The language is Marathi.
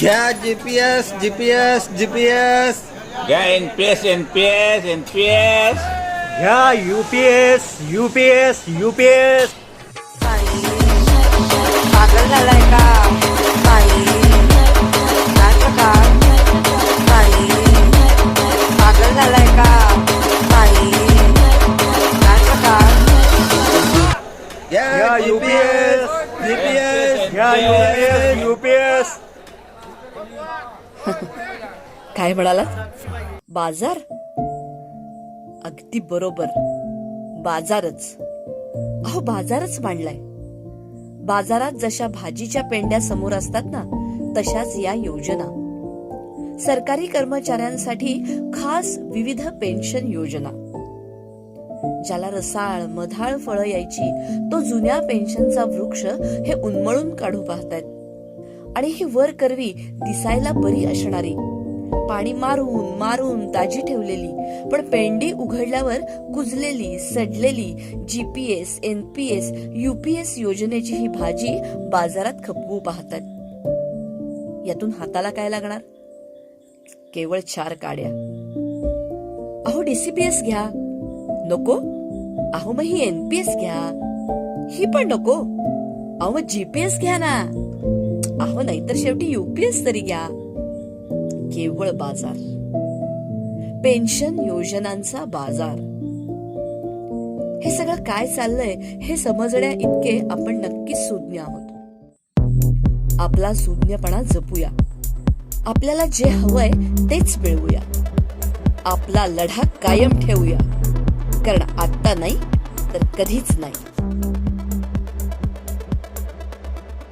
घ्या जीपीएस जीपीएस जीपीएस घ्या N P S N P S N P S घ्या युपीएस युपीएस युपीएस पागल झालाय का? बाई. पागल झालाय का? घ्या घ्या जीपीएस UPS, जीपीएस घ्या युपीएस युपीएस काय म्हणाला? बाजार? अगदी बरोबर. बाजारच. अहो बाजारच मांडलाय. बाजारात जशा भाजीच्या पेंड्या समोर असतात ना तशाच या योजना. सरकारी कर्मचाऱ्यांसाठी खास विविध पेन्शन योजना. ज्याला रसाळ मधाळ फळं यायची तो जुन्या पेन्शनचा वृक्ष हे उन्मळून काढू पाहतायत. आणि ही वर करवी दिसायला बरी असणारी. पाणी मारून मारून ताजी ठेवलेली पण पेंडी उघडल्यावर कुजलेली सडलेली जीपीएस एनपीएस युपीएस योजनेची ही भाजी बाजारात खपवू पाहतात. यातून हाताला काय लागणार? केवळ चार काड्या. अहो डीसीपीएस घ्या. नको? अहो मग ही एनपीएस घ्या. ही पण नको? अहो मग जीपीएस घ्या ना. हो नाही तर शेवटी युपीएस तरी घ्या. केवळ बाजार. पेन्शन योजनांचा बाजार. हे सगळं काय चाललंय हे समजण्या इतके आपण नक्कीच सुज्ञ आहोत. आपला सुज्ञपणा जपूया. आपल्याला जे हवंय तेच मिळवूया. आपला लढा कायम ठेवूया. कारण आत्ता नाही तर कधीच नाही.